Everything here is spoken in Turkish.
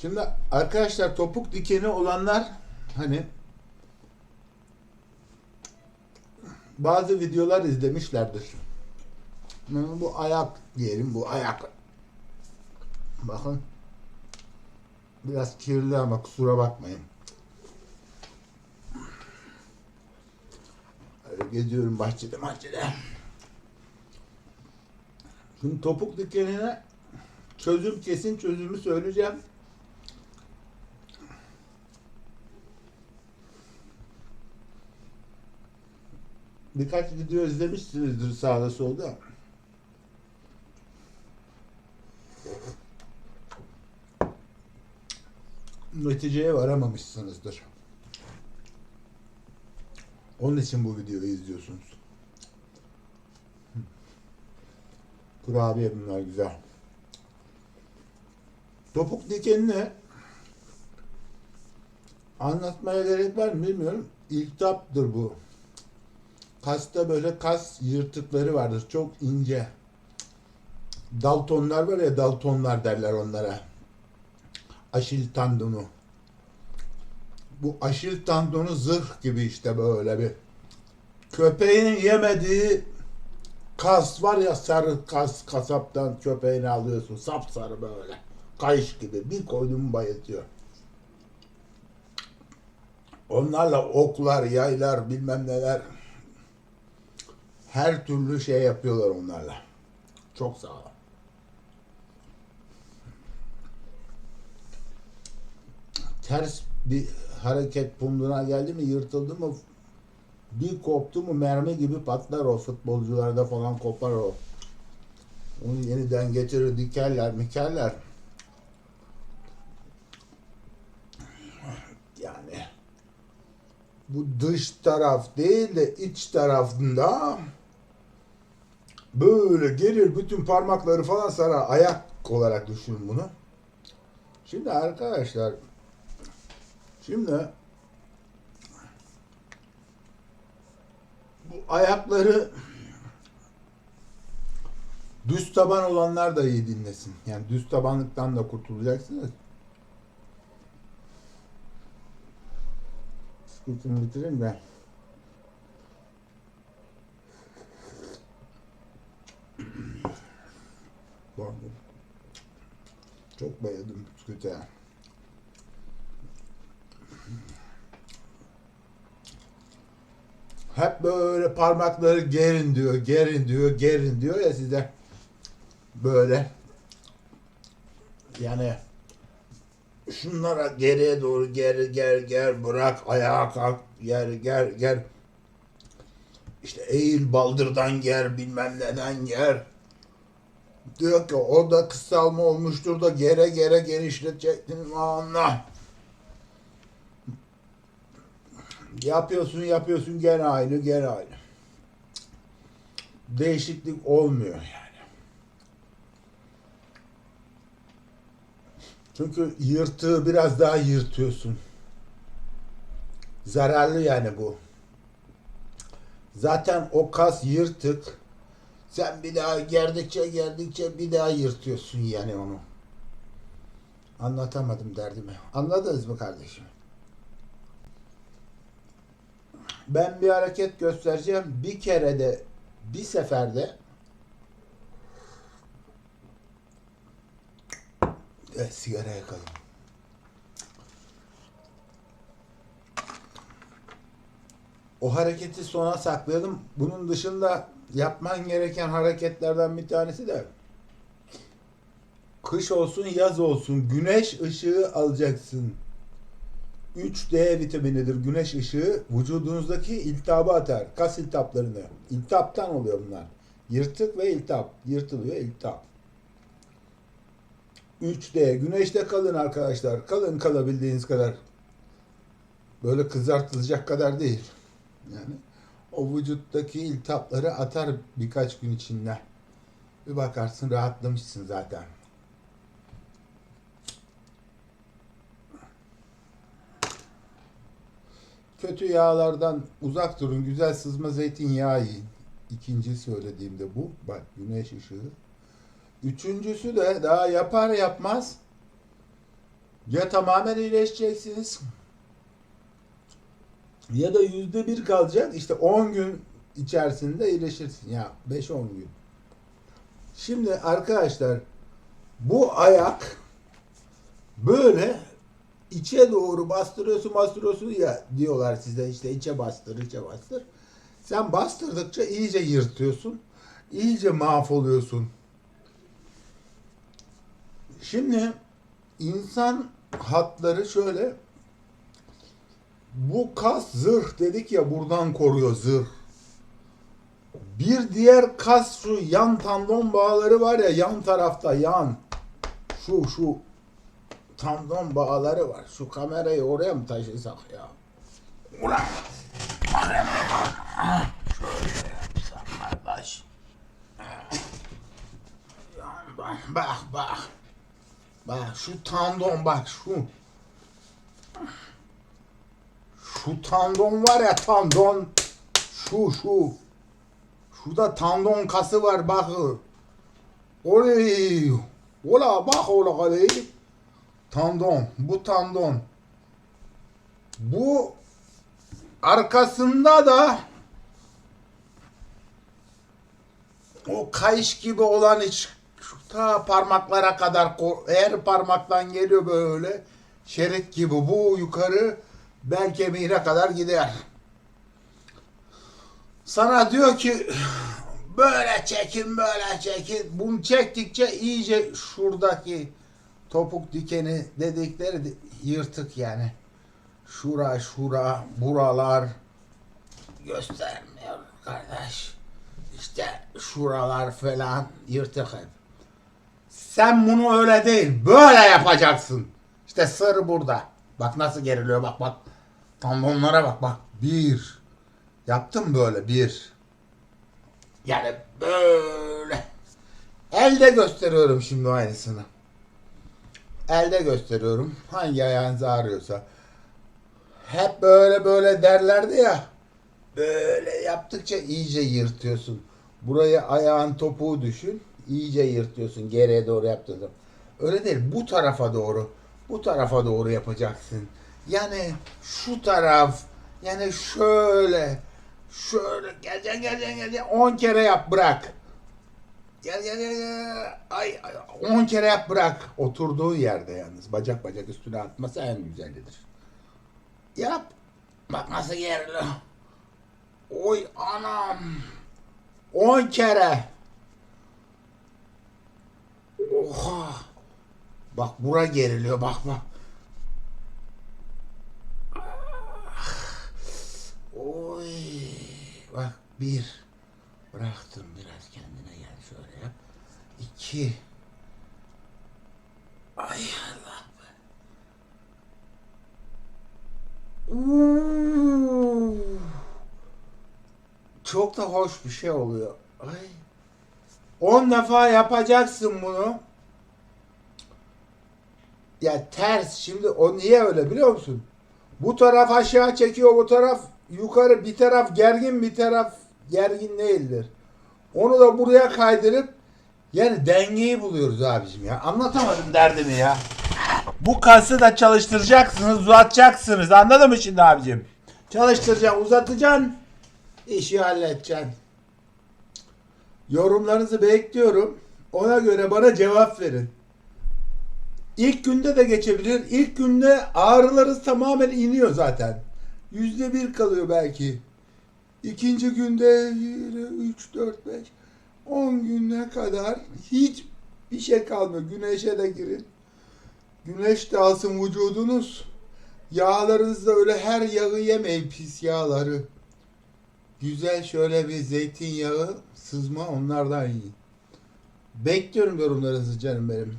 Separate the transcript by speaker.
Speaker 1: Şimdi arkadaşlar topuk dikeni olanlar hani bazı videolar izlemişlerdir. Yani bu ayak diyelim bu ayak. Bakın. Biraz kirli ama kusura bakmayın. Geziyorum bahçede bahçede. Şimdi topuk dikenine çözüm kesin çözümü söyleyeceğim. Birkaç video izlemişsinizdir sağda solda. Neticeye varamamışsınızdır. Onun için bu videoyu izliyorsunuz. Kurabiye bunlar güzel. Topuk dikenini anlatmaya gerek var mı bilmiyorum. İltihaptır bu. Kasta böyle kas yırtıkları vardır. Çok ince. Daltonlar var ya daltonlar derler onlara. Aşil tendonu. Bu aşil tendonu zırh gibi işte böyle bir. Köpeğin yemediği kas var ya sarı kas kasaptan köpeğini alıyorsun. Sapsarı böyle. Kayış gibi. Bir koydum bayıltıyor. Onlarla oklar, yaylar, bilmem neler. Her türlü şey yapıyorlar onlarla. Çok sağlam. Ters bir hareket punduna geldi mi, yırtıldı mı, bir koptu mu mermi gibi patlar o futbolcularda falan kopar o. Onu yeniden getirir, dikerler, mikerler. Yani bu dış taraf değil de iç tarafında böyle gelir bütün parmakları falan sarar. Ayak olarak düşünün bunu. Şimdi arkadaşlar şimdi bu ayakları düz taban olanlar da iyi dinlesin. Yani düz tabanlıktan da kurtulacaksınız. Bisküvitimi bitireyim de. Pardon. Çok bayıldım bisküvite. Hep böyle parmakları gerin diyor, gerin diyor, gerin diyor ya size. Böyle. Yani şunlara geriye doğru geri gel gel bırak ayağa kalk ger ger ger işte eğil baldırdan ger bilmem neden ger diyor ki o da kısalma olmuştur da gere gere genişletecektin anla yapıyorsun yapıyorsun gene aynı gene aynı değişiklik olmuyor yani Çünkü yırtığı biraz daha yırtıyorsun. Zararlı yani bu. Zaten o kas yırtık. Sen bir daha gerdikçe gerdikçe bir daha yırtıyorsun yani onu. Anlatamadım derdimi. Anladınız mı kardeşim? Ben bir hareket göstereceğim. Bir kere de bir seferde Evet, sigara yakalım. O hareketi sona saklayalım. Bunun dışında yapman gereken hareketlerden bir tanesi de kış olsun yaz olsun güneş ışığı alacaksın. 3D vitaminidir güneş ışığı vücudunuzdaki iltihabı atar. Kas iltihaplarını. İltihaptan oluyor bunlar. Yırtık ve iltihap. Yırtılıyor iltihap. 3D. Güneşte kalın arkadaşlar. Kalın kalabildiğiniz kadar. Böyle kızartılacak kadar değil. Yani o vücuttaki iltihapları atar birkaç gün içinde. Bir bakarsın rahatlamışsın zaten. Kötü yağlardan uzak durun. Güzel sızma zeytinyağı yiyin. İkinci söylediğimde bu. Bak güneş ışığı. Üçüncüsü de daha yapar yapmaz Ya tamamen iyileşeceksiniz ya da yüzde bir kalacak. İşte 10 gün içerisinde iyileşirsin. Ya 5-10 gün. Şimdi arkadaşlar bu ayak böyle içe doğru bastırıyorsun bastırıyorsun ya diyorlar size işte içe bastır içe bastır. Sen bastırdıkça iyice yırtıyorsun. iyice mahvoluyorsun. Şimdi insan hatları şöyle bu kas zırh dedik ya buradan koruyor zırh. Bir diğer kas şu yan tendon bağları var ya yan tarafta yan. Şu şu tendon bağları var. Şu kamerayı oraya mı taşısak ya? Ulan! Şöyle yapsam kardeş. Bak bak. Bak şu tendon bak şu. Şu tendon var ya tendon. Şu şu. Şurada tendon kası var bak. Oley. Ola bak ola oley. Tendon. Bu tendon. Bu arkasında da o kayış gibi olan iç şu ta parmaklara kadar her parmaktan geliyor böyle şerit gibi bu yukarı bel kemiğine kadar gider. Sana diyor ki böyle çekin böyle çekin. Bunu çektikçe iyice şuradaki topuk dikeni dedikleri de- yırtık yani. Şura şura buralar göstermiyor kardeş. İşte şuralar falan yırtık hep. Sen bunu öyle değil, böyle yapacaksın. İşte sır burada. Bak nasıl geriliyor bak bak. Tendonlara bak bak. Bir. Yaptım böyle bir. Yani böyle. Elde gösteriyorum şimdi aynısını. Elde gösteriyorum. Hangi ayağınız ağrıyorsa. Hep böyle böyle derlerdi ya. Böyle yaptıkça iyice yırtıyorsun. Buraya ayağın topuğu düşün. iyice yırtıyorsun geriye doğru yaptığın zaman. Öyle değil. Bu tarafa doğru. Bu tarafa doğru yapacaksın. Yani şu taraf. Yani şöyle. Şöyle. Geleceksin geleceksin geleceksin. 10 kere yap bırak. Gel gel gel. Ay, ay 10 kere yap bırak. Oturduğu yerde yalnız. Bacak bacak üstüne atması en güzelidir. Yap. Bak nasıl geriliyor. Oy anam. 10 kere. Oha. Bak bura geriliyor bak bak. Oy. Bak bir. Bıraktım biraz kendine gel şöyle yap. İki. Ay Allah be. Çok da hoş bir şey oluyor. Ay. 10 defa yapacaksın bunu. Ya ters. Şimdi o niye öyle biliyor musun? Bu taraf aşağı çekiyor, bu taraf yukarı. Bir taraf gergin, bir taraf gergin değildir. Onu da buraya kaydırıp yani dengeyi buluyoruz abicim ya. Anlatamadım derdimi ya. Bu kası da çalıştıracaksınız, uzatacaksınız. Anladın mı şimdi abicim? Çalıştıracaksın, uzatacaksın. işi halledeceksin. Yorumlarınızı bekliyorum. Ona göre bana cevap verin. İlk günde de geçebilir. İlk günde ağrılarınız tamamen iniyor zaten. Yüzde bir kalıyor belki. İkinci günde 3, 4, 5, 10 güne kadar hiç bir şey kalmıyor. Güneşe de girin. Güneş de alsın vücudunuz. Yağlarınızda öyle her yağı yemeyin pis yağları. Güzel şöyle bir zeytinyağı, sızma onlardan yiyin. Bekliyorum yorumlarınızı canım benim.